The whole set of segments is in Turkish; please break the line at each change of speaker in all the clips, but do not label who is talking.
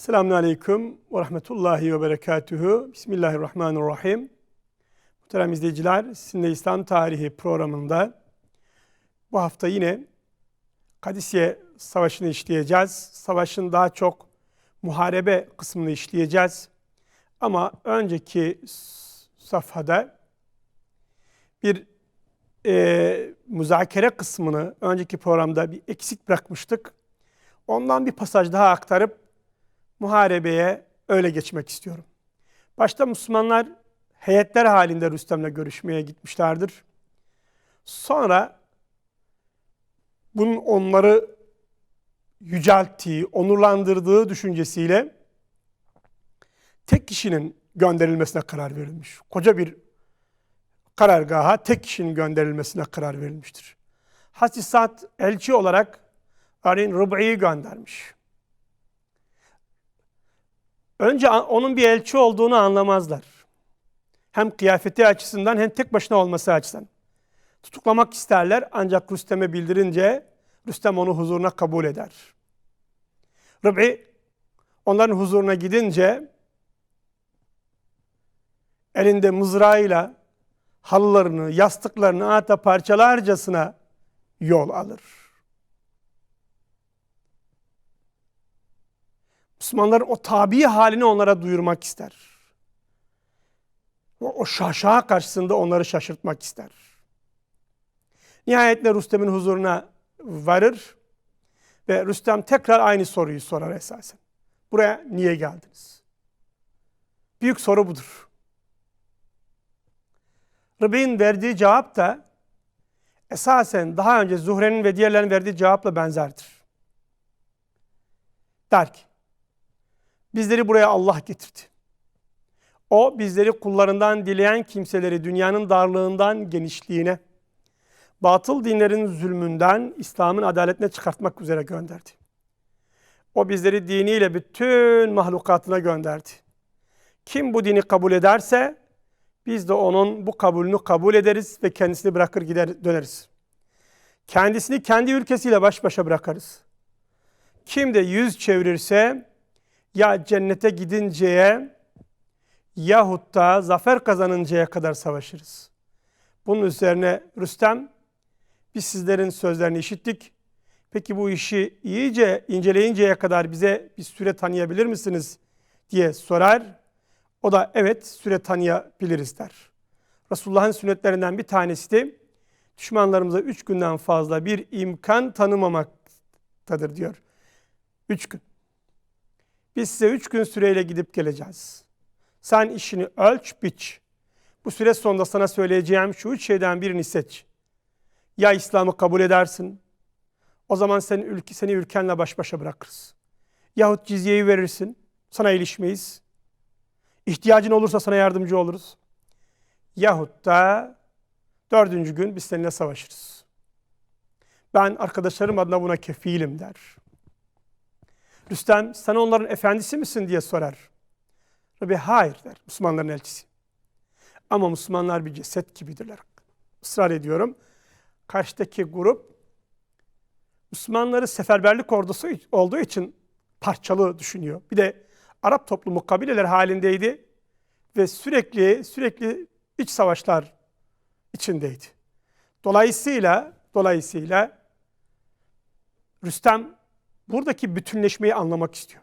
Selamun Aleyküm ve Rahmetullahi ve Berekatühü. Bismillahirrahmanirrahim. Muhterem izleyiciler, sizinle İslam Tarihi programında bu hafta yine Kadisiye Savaşı'nı işleyeceğiz. Savaşın daha çok muharebe kısmını işleyeceğiz. Ama önceki safhada bir e, müzakere kısmını önceki programda bir eksik bırakmıştık. Ondan bir pasaj daha aktarıp muharebeye öyle geçmek istiyorum. Başta Müslümanlar heyetler halinde Rüstem'le görüşmeye gitmişlerdir. Sonra bunun onları yücelttiği, onurlandırdığı düşüncesiyle tek kişinin gönderilmesine karar verilmiş. Koca bir karargaha tek kişinin gönderilmesine karar verilmiştir. Hazreti Sa'd elçi olarak örneğin Rıb'i'yi göndermiş. Önce onun bir elçi olduğunu anlamazlar. Hem kıyafeti açısından hem tek başına olması açısından. Tutuklamak isterler ancak Rüstem'e bildirince Rüstem onu huzuruna kabul eder. Rıb'i onların huzuruna gidince elinde mızrağıyla halılarını, yastıklarını hatta parçalarcasına yol alır. Müslümanlar o tabi halini onlara duyurmak ister. O, o şaşağı karşısında onları şaşırtmak ister. Nihayetle Rüstem'in huzuruna varır ve Rüstem tekrar aynı soruyu sorar esasen. Buraya niye geldiniz? Büyük soru budur. Rıbin verdiği cevap da esasen daha önce Zuhre'nin ve diğerlerinin verdiği cevapla benzerdir. Der ki, Bizleri buraya Allah getirdi. O bizleri kullarından dileyen kimseleri dünyanın darlığından genişliğine, batıl dinlerin zulmünden İslam'ın adaletine çıkartmak üzere gönderdi. O bizleri diniyle bütün mahlukatına gönderdi. Kim bu dini kabul ederse biz de onun bu kabulünü kabul ederiz ve kendisini bırakır gider döneriz. Kendisini kendi ülkesiyle baş başa bırakarız. Kim de yüz çevirirse ya cennete gidinceye yahut da zafer kazanıncaya kadar savaşırız. Bunun üzerine Rüstem, biz sizlerin sözlerini işittik. Peki bu işi iyice inceleyinceye kadar bize bir süre tanıyabilir misiniz diye sorar. O da evet süre tanıyabiliriz der. Resulullah'ın sünnetlerinden bir tanesi de düşmanlarımıza üç günden fazla bir imkan tanımamaktadır diyor. Üç gün. Biz size üç gün süreyle gidip geleceğiz. Sen işini ölç, biç. Bu süre sonunda sana söyleyeceğim şu üç şeyden birini seç. Ya İslam'ı kabul edersin, o zaman seni, ülke, seni ülkenle baş başa bırakırız. Yahut cizyeyi verirsin, sana ilişmeyiz. İhtiyacın olursa sana yardımcı oluruz. Yahut da dördüncü gün biz seninle savaşırız. Ben arkadaşlarım adına buna kefilim der. Rüstem sen onların efendisi misin diye sorar. Rabbi hayır der Müslümanların elçisi. Ama Müslümanlar bir ceset gibidirler. Israr ediyorum. Karşıdaki grup Müslümanları seferberlik ordusu olduğu için parçalı düşünüyor. Bir de Arap toplumu kabileler halindeydi ve sürekli sürekli iç savaşlar içindeydi. Dolayısıyla dolayısıyla Rüstem buradaki bütünleşmeyi anlamak istiyor.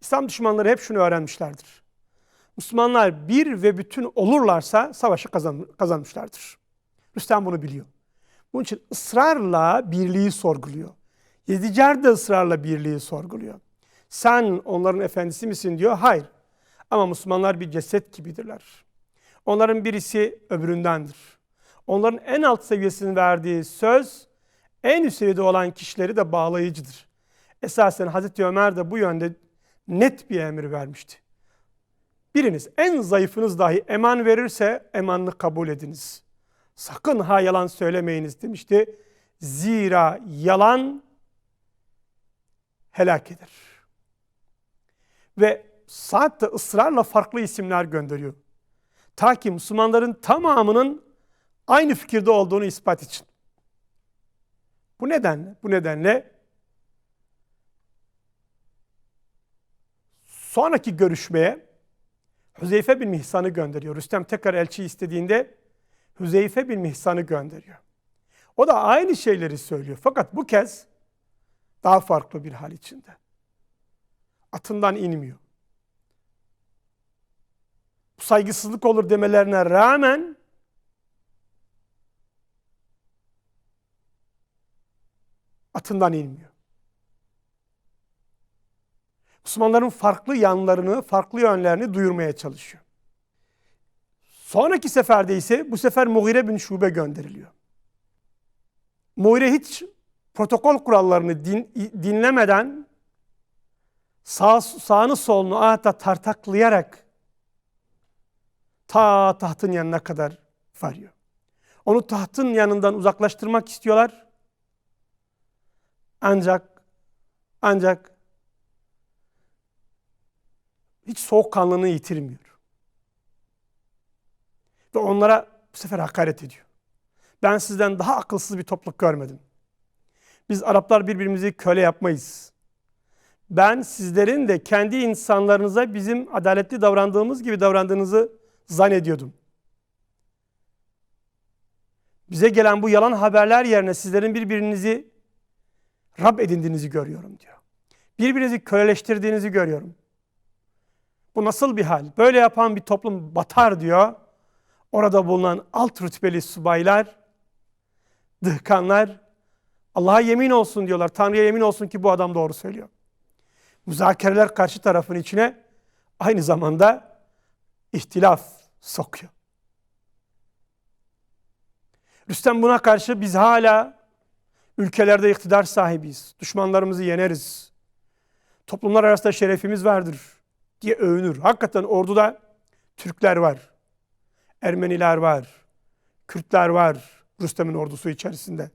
İslam düşmanları hep şunu öğrenmişlerdir. Müslümanlar bir ve bütün olurlarsa savaşı kazan, kazanmışlardır. Rüstem bunu biliyor. Bunun için ısrarla birliği sorguluyor. Yedicer de ısrarla birliği sorguluyor. Sen onların efendisi misin diyor. Hayır. Ama Müslümanlar bir ceset gibidirler. Onların birisi öbüründendir. Onların en alt seviyesinin verdiği söz en üst seviyede olan kişileri de bağlayıcıdır. Esasen Hazreti Ömer de bu yönde net bir emir vermişti. Biriniz en zayıfınız dahi eman verirse emanını kabul ediniz. Sakın ha yalan söylemeyiniz demişti. Zira yalan helak eder. Ve Saad da ısrarla farklı isimler gönderiyor. Ta ki Müslümanların tamamının aynı fikirde olduğunu ispat için. Bu nedenle, bu nedenle Sonraki görüşmeye Hüzeyfe bin Mihsan'ı gönderiyor. Rüstem tekrar elçi istediğinde Hüzeyfe bin Mihsan'ı gönderiyor. O da aynı şeyleri söylüyor. Fakat bu kez daha farklı bir hal içinde. Atından inmiyor. Bu saygısızlık olur demelerine rağmen atından inmiyor. Müslümanların farklı yanlarını, farklı yönlerini duyurmaya çalışıyor. Sonraki seferde ise bu sefer Mughire bin Şube gönderiliyor. Mughire hiç protokol kurallarını din, dinlemeden sağ, sağını solunu adeta tartaklayarak ta tahtın yanına kadar varıyor. Onu tahtın yanından uzaklaştırmak istiyorlar. Ancak ancak hiç soğukkanlılığını yitirmiyor. Ve onlara bu sefer hakaret ediyor. Ben sizden daha akılsız bir topluluk görmedim. Biz Araplar birbirimizi köle yapmayız. Ben sizlerin de kendi insanlarınıza bizim adaletli davrandığımız gibi davrandığınızı zannediyordum. Bize gelen bu yalan haberler yerine sizlerin birbirinizi Rab edindiğinizi görüyorum diyor. Birbirinizi köleleştirdiğinizi görüyorum. Bu nasıl bir hal? Böyle yapan bir toplum batar diyor. Orada bulunan alt rütbeli subaylar, dıhkanlar Allah'a yemin olsun diyorlar. Tanrı'ya yemin olsun ki bu adam doğru söylüyor. Müzakereler karşı tarafın içine aynı zamanda ihtilaf sokuyor. Rüstem buna karşı biz hala ülkelerde iktidar sahibiyiz. Düşmanlarımızı yeneriz. Toplumlar arasında şerefimiz vardır diye övünür. Hakikaten orduda Türkler var. Ermeniler var. Kürtler var Rüstem'in ordusu içerisinde.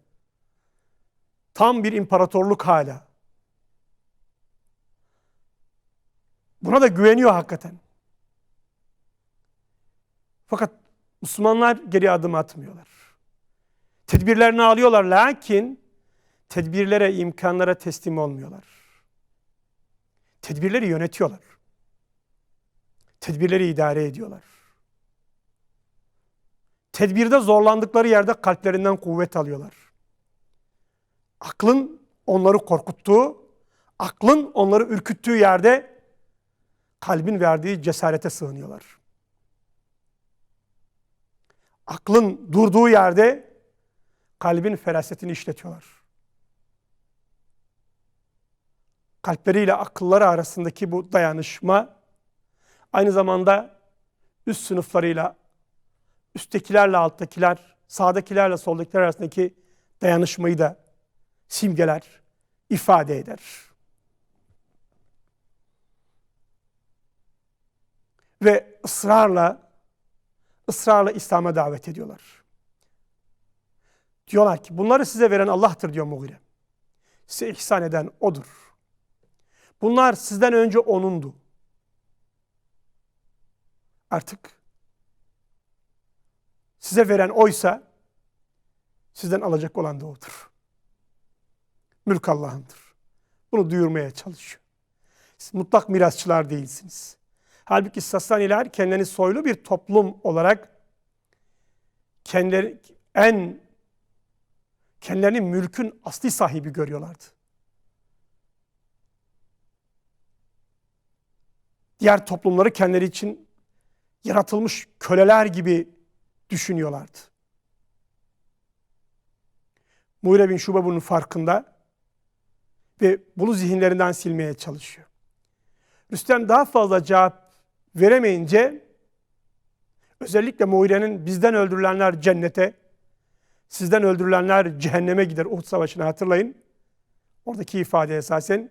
Tam bir imparatorluk hala. Buna da güveniyor hakikaten. Fakat Müslümanlar geri adım atmıyorlar. Tedbirlerini alıyorlar lakin tedbirlere, imkanlara teslim olmuyorlar. Tedbirleri yönetiyorlar. Tedbirleri idare ediyorlar. Tedbirde zorlandıkları yerde kalplerinden kuvvet alıyorlar. Aklın onları korkuttuğu, aklın onları ürküttüğü yerde kalbin verdiği cesarete sığınıyorlar. Aklın durduğu yerde kalbin ferasetini işletiyorlar. Kalpleriyle akılları arasındaki bu dayanışma aynı zamanda üst sınıflarıyla, üsttekilerle alttakiler, sağdakilerle soldakiler arasındaki dayanışmayı da simgeler, ifade eder. Ve ısrarla ısrarla İslam'a davet ediyorlar. Diyorlar ki bunları size veren Allah'tır diyor Mughire. Size ihsan eden O'dur. Bunlar sizden önce O'nundu. Artık size veren O'ysa sizden alacak olan da O'dur. Mülk Allah'ındır. Bunu duyurmaya çalışıyor. Siz mutlak mirasçılar değilsiniz. Halbuki Sasaniler kendilerini soylu bir toplum olarak kendileri en kendilerini mülkün asli sahibi görüyorlardı. Diğer toplumları kendileri için yaratılmış köleler gibi düşünüyorlardı. Muhire bin Şube bunun farkında ve bunu zihinlerinden silmeye çalışıyor. Rüstem daha fazla cevap veremeyince özellikle Muhire'nin bizden öldürülenler cennete, sizden öldürülenler cehenneme gider. Uhud Savaşı'nı hatırlayın. Oradaki ifade esasen.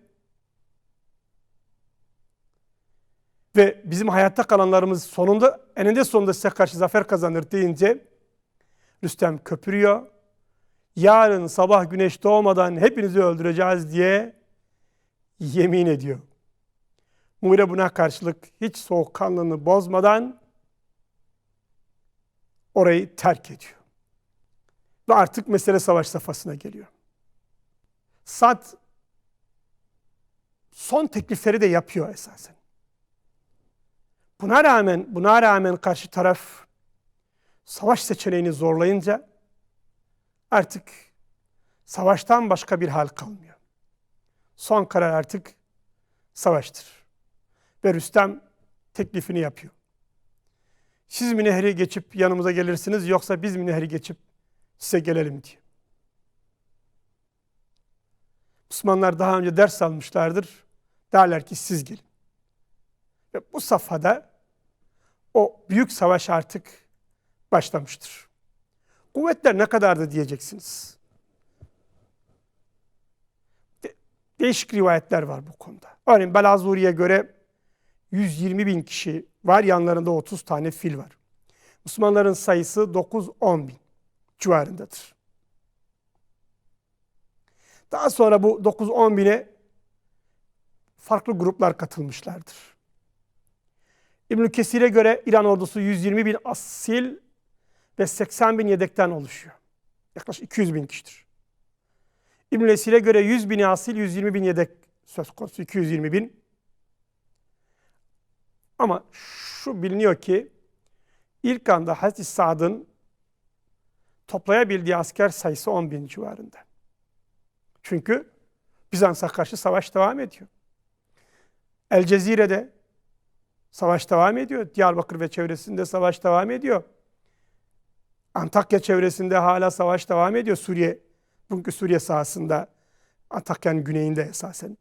Ve bizim hayatta kalanlarımız sonunda, eninde sonunda size karşı zafer kazanır deyince Rüstem köpürüyor. Yarın sabah güneş doğmadan hepinizi öldüreceğiz diye yemin ediyor. Muğire buna karşılık hiç soğukkanlılığını bozmadan orayı terk ediyor. Ve artık mesele savaş safhasına geliyor. Sad son teklifleri de yapıyor esasen. Buna rağmen, buna rağmen karşı taraf savaş seçeneğini zorlayınca artık savaştan başka bir hal kalmıyor. Son karar artık savaştır. Ve Rüstem teklifini yapıyor. Siz mi nehri geçip yanımıza gelirsiniz yoksa biz mi nehri geçip size gelelim diye. Müslümanlar daha önce ders almışlardır. Derler ki siz gelin. Ve bu safhada o büyük savaş artık başlamıştır. Kuvvetler ne kadardı diyeceksiniz. De değişik rivayetler var bu konuda. Örneğin Belazuri'ye göre 120 bin kişi var, yanlarında 30 tane fil var. Müslümanların sayısı 9-10 bin civarındadır. Daha sonra bu 9-10 bine farklı gruplar katılmışlardır. İbn Kesir'e göre İran ordusu 120 bin asil ve 80 bin yedekten oluşuyor. Yaklaşık 200 bin kişidir. İbn Esir'e göre 100 bin asil, 120 bin yedek söz konusu, 220 bin. Ama şu biliniyor ki ilk anda Hazreti Sa'd'ın toplayabildiği asker sayısı 10 bin civarında. Çünkü Bizans'a karşı savaş devam ediyor. El Cezire'de savaş devam ediyor. Diyarbakır ve çevresinde savaş devam ediyor. Antakya çevresinde hala savaş devam ediyor. Suriye, bugünkü Suriye sahasında, Antakya'nın güneyinde esasen.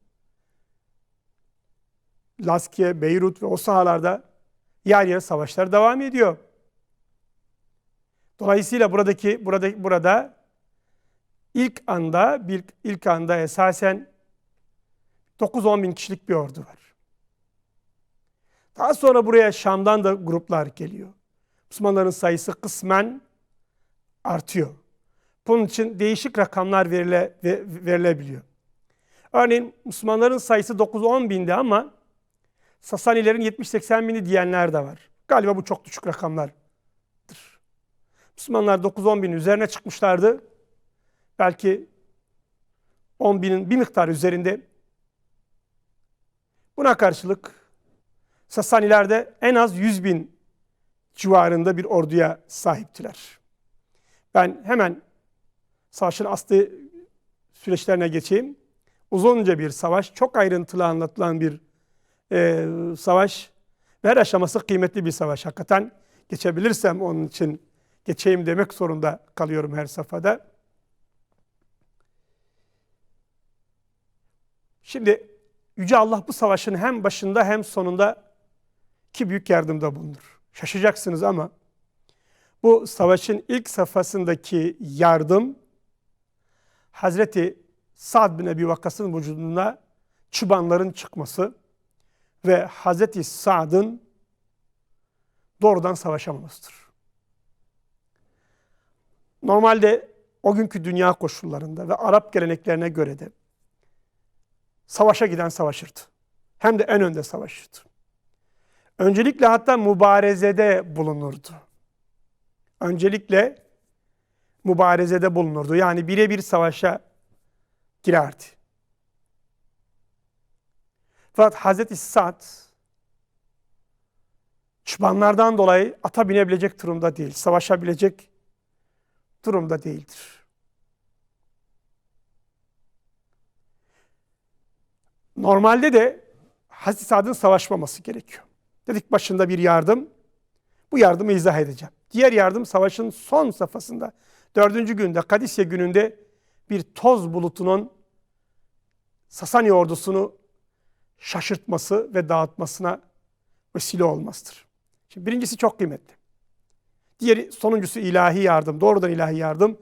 Laskiye, Beyrut ve o sahalarda yer yer savaşlar devam ediyor. Dolayısıyla buradaki burada burada ilk anda bir ilk anda esasen 9-10 bin kişilik bir ordu var. Daha sonra buraya Şam'dan da gruplar geliyor. Müslümanların sayısı kısmen artıyor. Bunun için değişik rakamlar verile, verilebiliyor. Örneğin Müslümanların sayısı 9-10 binde ama Sasanilerin 70-80 bini diyenler de var. Galiba bu çok düşük rakamlardır. Müslümanlar 9-10 bin üzerine çıkmışlardı. Belki 10 binin bir miktar üzerinde. Buna karşılık Sasanilerde en az 100 bin civarında bir orduya sahiptiler. Ben hemen savaşın aslı süreçlerine geçeyim. Uzunca bir savaş, çok ayrıntılı anlatılan bir e, savaş her aşaması kıymetli bir savaş. Hakikaten geçebilirsem onun için geçeyim demek zorunda kalıyorum her safhada. Şimdi Yüce Allah bu savaşın hem başında hem sonunda ki büyük yardımda bulunur. Şaşacaksınız ama bu savaşın ilk safhasındaki yardım Hazreti Sa'd bin Ebi Vakkas'ın vücuduna çıbanların çıkması ve Hazreti Sa'd'ın doğrudan savaşamamasıdır. Normalde o günkü dünya koşullarında ve Arap geleneklerine göre de savaşa giden savaşırdı. Hem de en önde savaşırdı. Öncelikle hatta mübarezede bulunurdu. Öncelikle mübarezede bulunurdu. Yani birebir savaşa girerdi. Fakat Hazreti Sa'd çıbanlardan dolayı ata binebilecek durumda değil. Savaşabilecek durumda değildir. Normalde de Hazreti Sa'd'ın savaşmaması gerekiyor. Dedik başında bir yardım. Bu yardımı izah edeceğim. Diğer yardım savaşın son safhasında. Dördüncü günde Kadisye gününde bir toz bulutunun Sasani ordusunu şaşırtması ve dağıtmasına vesile olmasıdır. Şimdi birincisi çok kıymetli. Diğeri sonuncusu ilahi yardım. Doğrudan ilahi yardım.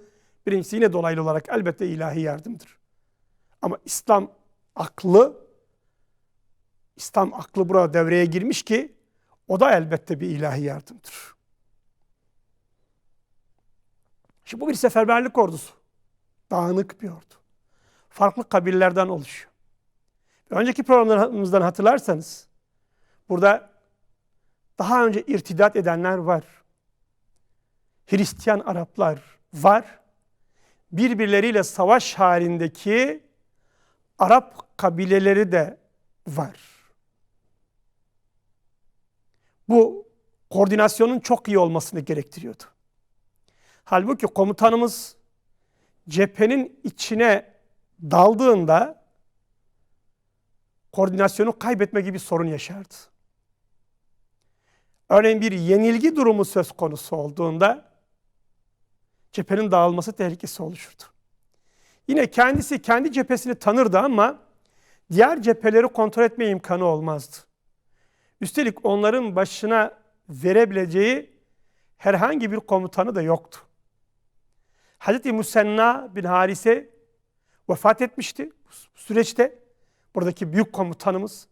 Birincisi yine dolaylı olarak elbette ilahi yardımdır. Ama İslam aklı İslam aklı burada devreye girmiş ki o da elbette bir ilahi yardımdır. Şimdi bu bir seferberlik ordusu. Dağınık bir ordu. Farklı kabillerden oluşuyor. Önceki programlarımızdan hatırlarsanız burada daha önce irtidat edenler var. Hristiyan Araplar var. Birbirleriyle savaş halindeki Arap kabileleri de var. Bu koordinasyonun çok iyi olmasını gerektiriyordu. Halbuki komutanımız cephenin içine daldığında koordinasyonu kaybetme gibi sorun yaşardı. Örneğin bir yenilgi durumu söz konusu olduğunda cephenin dağılması tehlikesi oluşurdu. Yine kendisi kendi cephesini tanırdı ama diğer cepheleri kontrol etme imkanı olmazdı. Üstelik onların başına verebileceği herhangi bir komutanı da yoktu. Hz. Musenna bin Harise vefat etmişti bu süreçte. Buradaki büyük komutanımız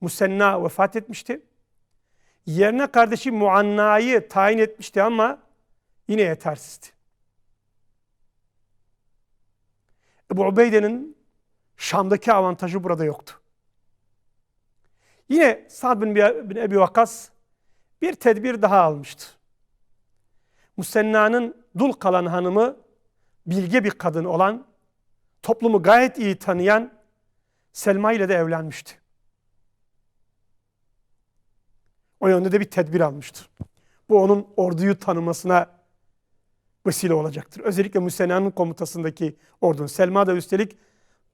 Musenna vefat etmişti. Yerine kardeşi Muanna'yı tayin etmişti ama yine yetersizdi. Ebu Ubeyde'nin Şam'daki avantajı burada yoktu. Yine Sa'd bin, bin Ebi Vakas bir tedbir daha almıştı. Musenna'nın dul kalan hanımı bilge bir kadın olan, toplumu gayet iyi tanıyan Selma ile de evlenmişti. O yönde de bir tedbir almıştır. Bu onun orduyu tanımasına vesile olacaktır. Özellikle Müsena'nın komutasındaki ordunun. Selma da üstelik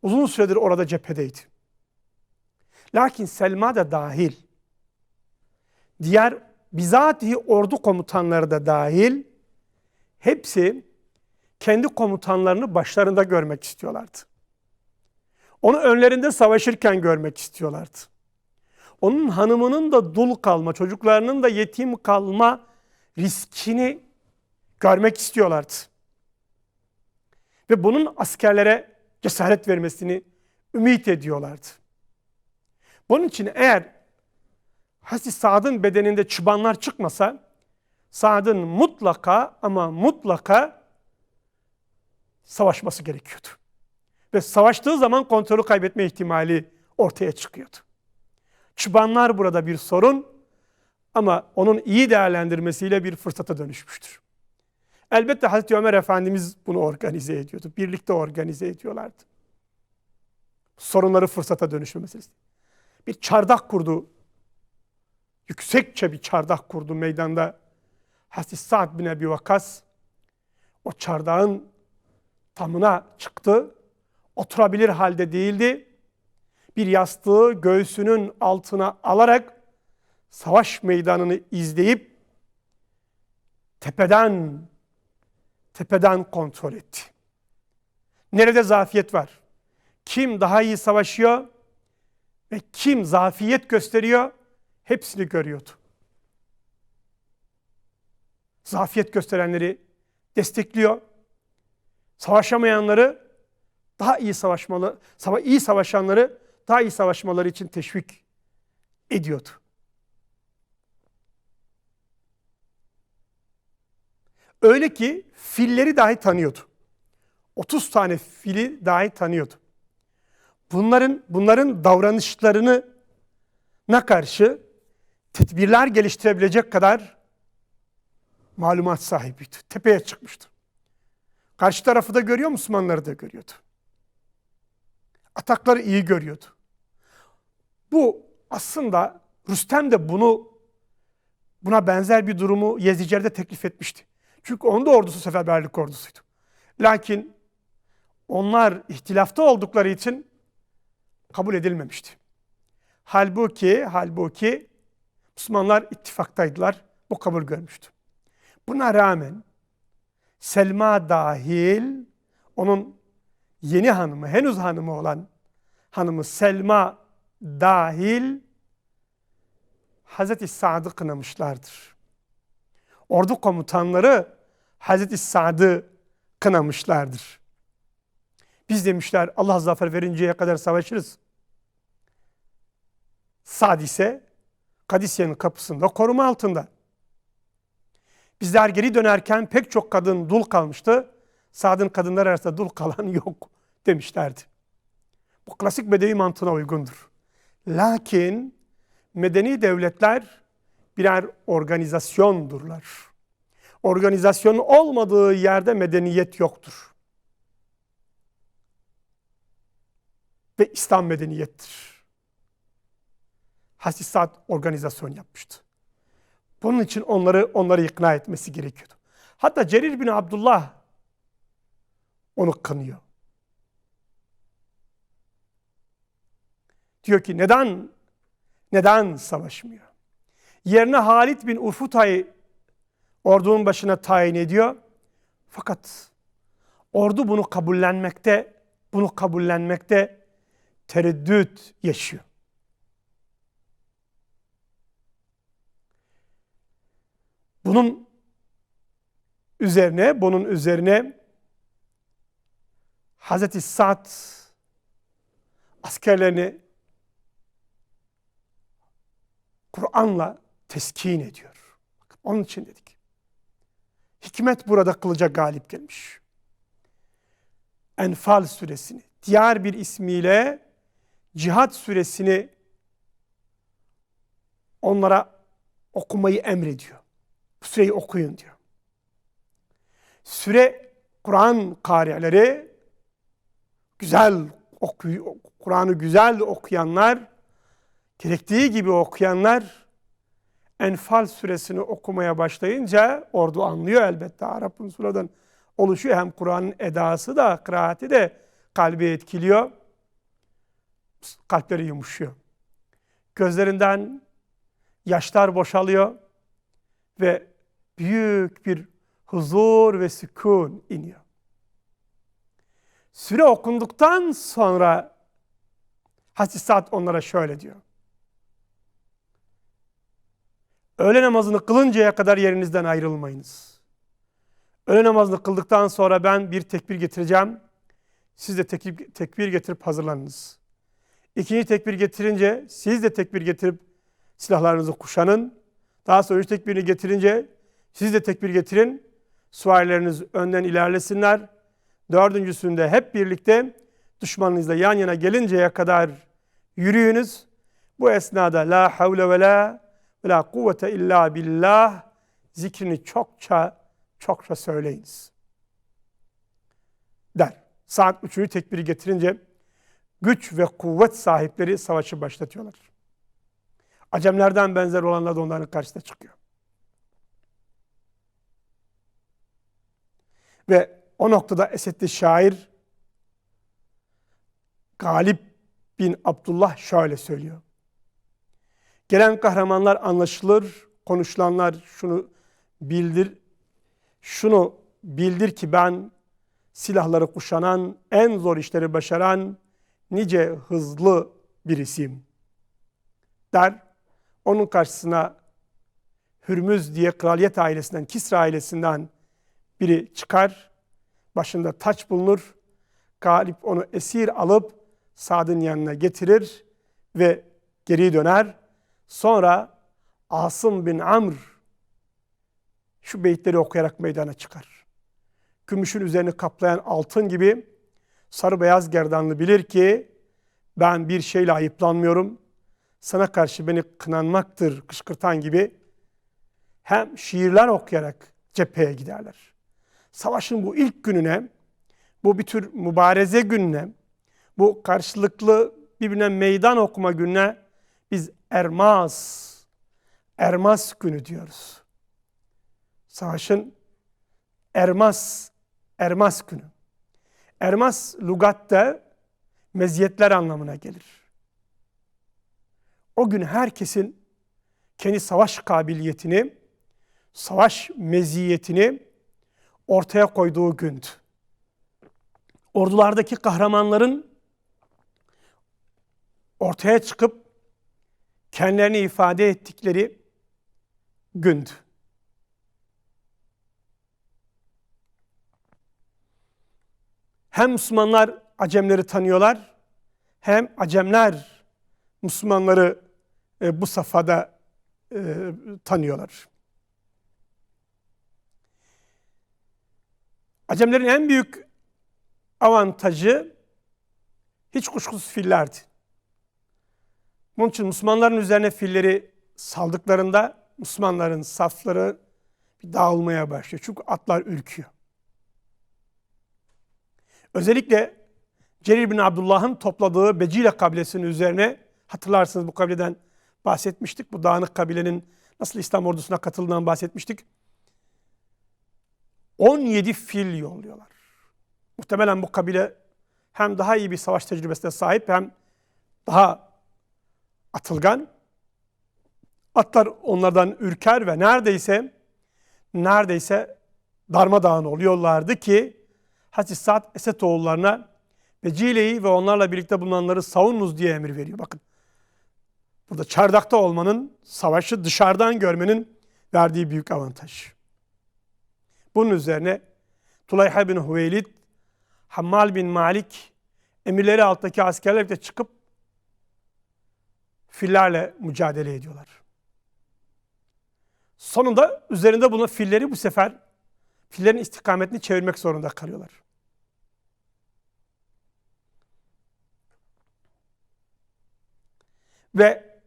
uzun süredir orada cephedeydi. Lakin Selma da dahil, diğer bizatihi ordu komutanları da dahil, hepsi kendi komutanlarını başlarında görmek istiyorlardı. Onu önlerinde savaşırken görmek istiyorlardı. Onun hanımının da dul kalma, çocuklarının da yetim kalma riskini görmek istiyorlardı. Ve bunun askerlere cesaret vermesini ümit ediyorlardı. Bunun için eğer Hazreti Sa'd'ın bedeninde çıbanlar çıkmasa Sa'd'ın mutlaka ama mutlaka savaşması gerekiyordu. Ve savaştığı zaman kontrolü kaybetme ihtimali ortaya çıkıyordu. Çıbanlar burada bir sorun ama onun iyi değerlendirmesiyle bir fırsata dönüşmüştür. Elbette Hazreti Ömer Efendimiz bunu organize ediyordu. Birlikte organize ediyorlardı. Sorunları fırsata dönüşme meselesi. Bir çardak kurdu. Yüksekçe bir çardak kurdu meydanda. Hazreti Sa'd bin Ebi Vakas o çardağın tamına çıktı. Oturabilir halde değildi. Bir yastığı göğsünün altına alarak savaş meydanını izleyip tepeden tepeden kontrol etti. Nerede zafiyet var? Kim daha iyi savaşıyor ve kim zafiyet gösteriyor? Hepsini görüyordu. Zafiyet gösterenleri destekliyor. Savaşamayanları daha iyi savaşmalı, iyi savaşanları daha iyi savaşmaları için teşvik ediyordu. Öyle ki filleri dahi tanıyordu. 30 tane fili dahi tanıyordu. Bunların bunların davranışlarını ne karşı tedbirler geliştirebilecek kadar malumat sahibiydi. Tepeye çıkmıştı. Karşı tarafı da görüyor, Müslümanları da görüyordu. Atakları iyi görüyordu. Bu aslında Rüstem de bunu buna benzer bir durumu Yezicer'de teklif etmişti. Çünkü onun da ordusu seferberlik ordusuydu. Lakin onlar ihtilafta oldukları için kabul edilmemişti. Halbuki, halbuki Müslümanlar ittifaktaydılar. Bu kabul görmüştü. Buna rağmen Selma dahil onun yeni hanımı, henüz hanımı olan hanımı Selma dahil Hazreti Sa'd'ı kınamışlardır. Ordu komutanları Hazreti Sa'd'ı kınamışlardır. Biz demişler Allah zafer verinceye kadar savaşırız. Sa'd ise Kadisiye'nin kapısında koruma altında. Bizler geri dönerken pek çok kadın dul kalmıştı. Sa'd'ın kadınlar arasında dul kalan yok demişlerdi. Bu klasik bedevi mantığına uygundur. Lakin medeni devletler birer organizasyondurlar. Organizasyon olmadığı yerde medeniyet yoktur. Ve İslam medeniyettir. Hazreti Sa'd organizasyon yapmıştı. Bunun için onları onları ikna etmesi gerekiyordu. Hatta Cerir bin Abdullah onu kınıyor. Diyor ki neden neden savaşmıyor? Yerine Halit bin Urfutay'ı ordunun başına tayin ediyor. Fakat ordu bunu kabullenmekte bunu kabullenmekte tereddüt yaşıyor. Bunun üzerine, bunun üzerine Hazreti Sa'd askerlerini Kur'an'la teskin ediyor. Onun için dedik. Hikmet burada kılıca galip gelmiş. Enfal suresini, diğer bir ismiyle Cihat suresini onlara okumayı emrediyor. Bu süreyi okuyun diyor. Süre Kur'an karileri güzel Kur'an'ı güzel okuyanlar, gerektiği gibi okuyanlar Enfal suresini okumaya başlayınca ordu anlıyor elbette Arap unsurlardan oluşuyor. Hem Kur'an'ın edası da, kıraati de kalbi etkiliyor. Kalpleri yumuşuyor. Gözlerinden yaşlar boşalıyor ve büyük bir huzur ve sükun iniyor. Süre okunduktan sonra Hazreti Sa'd onlara şöyle diyor. Öğle namazını kılıncaya kadar yerinizden ayrılmayınız. Öğle namazını kıldıktan sonra ben bir tekbir getireceğim. Siz de tekbir, tekbir getirip hazırlanınız. İkinci tekbir getirince siz de tekbir getirip silahlarınızı kuşanın. Daha sonra üç tekbirini getirince siz de tekbir getirin. Suarileriniz önden ilerlesinler. Dördüncüsünde hep birlikte düşmanınızla yan yana gelinceye kadar yürüyünüz. Bu esnada la havle ve la ve la kuvvete illa billah zikrini çokça çokça söyleyiniz. Der. Saat üçüncü tekbiri getirince güç ve kuvvet sahipleri savaşı başlatıyorlar. Acemlerden benzer olanlar da onların karşısına çıkıyor. Ve o noktada Esedli şair Galip bin Abdullah şöyle söylüyor. Gelen kahramanlar anlaşılır, konuşulanlar şunu bildir, şunu bildir ki ben silahları kuşanan, en zor işleri başaran, nice hızlı birisiyim. Der, onun karşısına Hürmüz diye kraliyet ailesinden, Kisra ailesinden biri çıkar, başında taç bulunur, Galip onu esir alıp Sad'ın yanına getirir ve geri döner. Sonra Asım bin Amr şu beyitleri okuyarak meydana çıkar. Gümüşün üzerini kaplayan altın gibi sarı beyaz gerdanlı bilir ki ben bir şeyle ayıplanmıyorum. Sana karşı beni kınanmaktır kışkırtan gibi hem şiirler okuyarak cepheye giderler. Savaşın bu ilk gününe, bu bir tür mübareze gününe, bu karşılıklı birbirine meydan okuma gününe biz Ermaz, Ermaz günü diyoruz. Savaşın Ermaz, Ermaz günü. Ermaz lugatta meziyetler anlamına gelir. O gün herkesin kendi savaş kabiliyetini, savaş meziyetini ortaya koyduğu gündü. Ordulardaki kahramanların ortaya çıkıp kendilerini ifade ettikleri gündü. Hem Müslümanlar Acemleri tanıyorlar, hem Acemler Müslümanları e, bu safhada e, tanıyorlar. Acemlerin en büyük avantajı hiç kuşkusuz fillerdi. Bunun için Müslümanların üzerine filleri saldıklarında Müslümanların safları dağılmaya başlıyor. Çünkü atlar ürküyor. Özellikle Cerir bin Abdullah'ın topladığı Becile kabilesinin üzerine hatırlarsınız bu kabileden bahsetmiştik. Bu dağınık kabilenin nasıl İslam ordusuna katıldığından bahsetmiştik. 17 fil yolluyorlar. Muhtemelen bu kabile hem daha iyi bir savaş tecrübesine sahip hem daha atılgan. Atlar onlardan ürker ve neredeyse neredeyse darmadağın oluyorlardı ki Hazreti Sa'd Esed oğullarına Becile'yi ve onlarla birlikte bulunanları savununuz diye emir veriyor. Bakın burada çardakta olmanın, savaşı dışarıdan görmenin verdiği büyük avantaj. Bunun üzerine Tulayha bin Hüveylid, Hammal bin Malik emirleri alttaki askerlerle çıkıp fillerle mücadele ediyorlar. Sonunda üzerinde bulunan filleri bu sefer fillerin istikametini çevirmek zorunda kalıyorlar. Ve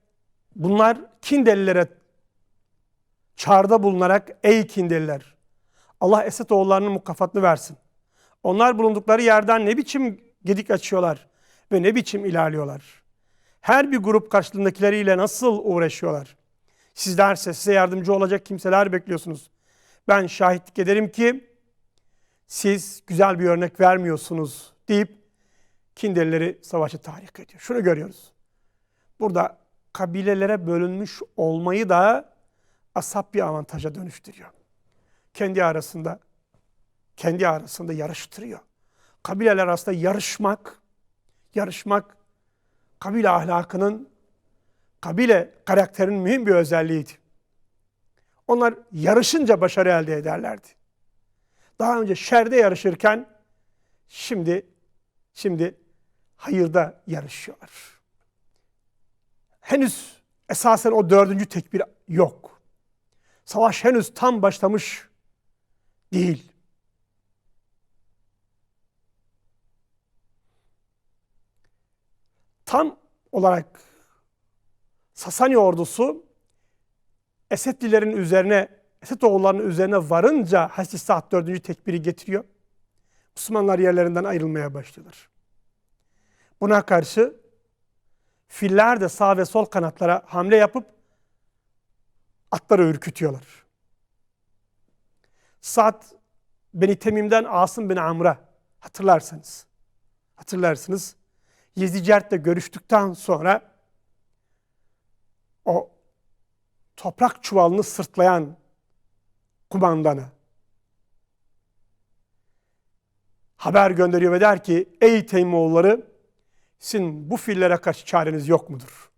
bunlar Kindelilere çağrıda bulunarak ey Kindeliler Allah Esed oğullarının mukafatını versin. Onlar bulundukları yerden ne biçim gedik açıyorlar ve ne biçim ilerliyorlar. Her bir grup karşılığındakileriyle nasıl uğraşıyorlar. Sizlerse size yardımcı olacak kimseler bekliyorsunuz. Ben şahitlik ederim ki siz güzel bir örnek vermiyorsunuz deyip Kindelileri savaşı tahrik ediyor. Şunu görüyoruz. Burada kabilelere bölünmüş olmayı da asap bir avantaja dönüştürüyor. Kendi arasında kendi arasında yarıştırıyor. Kabileler arasında yarışmak, yarışmak kabile ahlakının, kabile karakterinin mühim bir özelliğiydi. Onlar yarışınca başarı elde ederlerdi. Daha önce şerde yarışırken şimdi şimdi hayırda yarışıyorlar. Henüz esasen o dördüncü tekbir yok. Savaş henüz tam başlamış değil. Tam olarak Sasani ordusu Esedlilerin üzerine, Esed oğullarının üzerine varınca Hazreti Sa'd dördüncü tekbiri getiriyor. Müslümanlar yerlerinden ayrılmaya başlıyorlar. Buna karşı filler de sağ ve sol kanatlara hamle yapıp atları ürkütüyorlar. Sa'd Beni Temim'den Asım bin Amr'a hatırlarsanız, hatırlarsınız. Yezicert'le görüştükten sonra o toprak çuvalını sırtlayan kumandanı haber gönderiyor ve der ki ey Teymoğulları sizin bu fillere karşı çareniz yok mudur?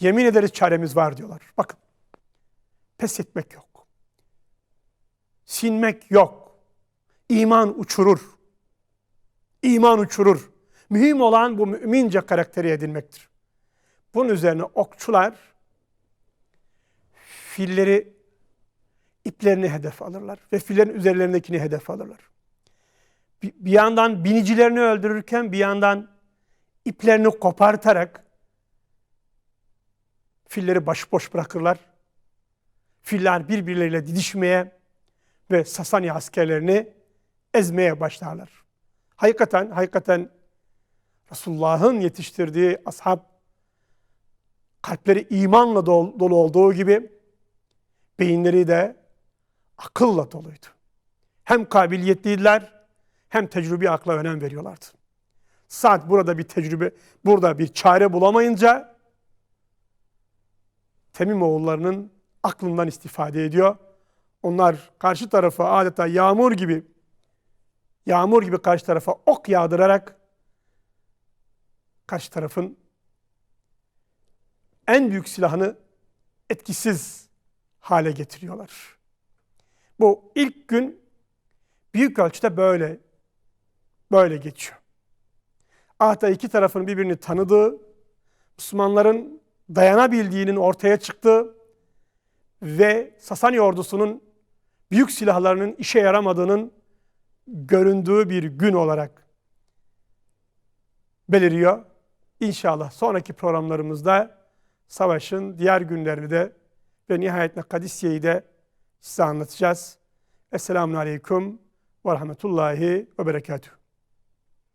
Yemin ederiz çaremiz var diyorlar. Bakın pes etmek yok. Sinmek yok. İman uçurur. İman uçurur. Mühim olan bu mümince karakteri edinmektir. Bunun üzerine okçular filleri iplerini hedef alırlar ve fillerin üzerlerindekini hedef alırlar. Bir yandan binicilerini öldürürken bir yandan iplerini kopartarak filleri başıboş bırakırlar. Filler birbirleriyle didişmeye ve Sasani askerlerini ezmeye başlarlar. Hakikaten, hakikaten Resulullah'ın yetiştirdiği ashab kalpleri imanla dolu olduğu gibi beyinleri de akılla doluydu. Hem kabiliyetliydiler hem tecrübi akla önem veriyorlardı. Saat burada bir tecrübe, burada bir çare bulamayınca Temim oğullarının aklından istifade ediyor. Onlar karşı tarafa adeta yağmur gibi yağmur gibi karşı tarafa ok yağdırarak karşı tarafın en büyük silahını etkisiz hale getiriyorlar. Bu ilk gün büyük ölçüde böyle böyle geçiyor. Ahta iki tarafın birbirini tanıdığı, Müslümanların dayanabildiğinin ortaya çıktığı ve Sasani ordusunun büyük silahlarının işe yaramadığının göründüğü bir gün olarak beliriyor. İnşallah sonraki programlarımızda savaşın diğer günlerini de ve nihayetinde Kadisiye'yi de size anlatacağız. Esselamun Aleyküm ve Rahmetullahi ve Berekatuhu.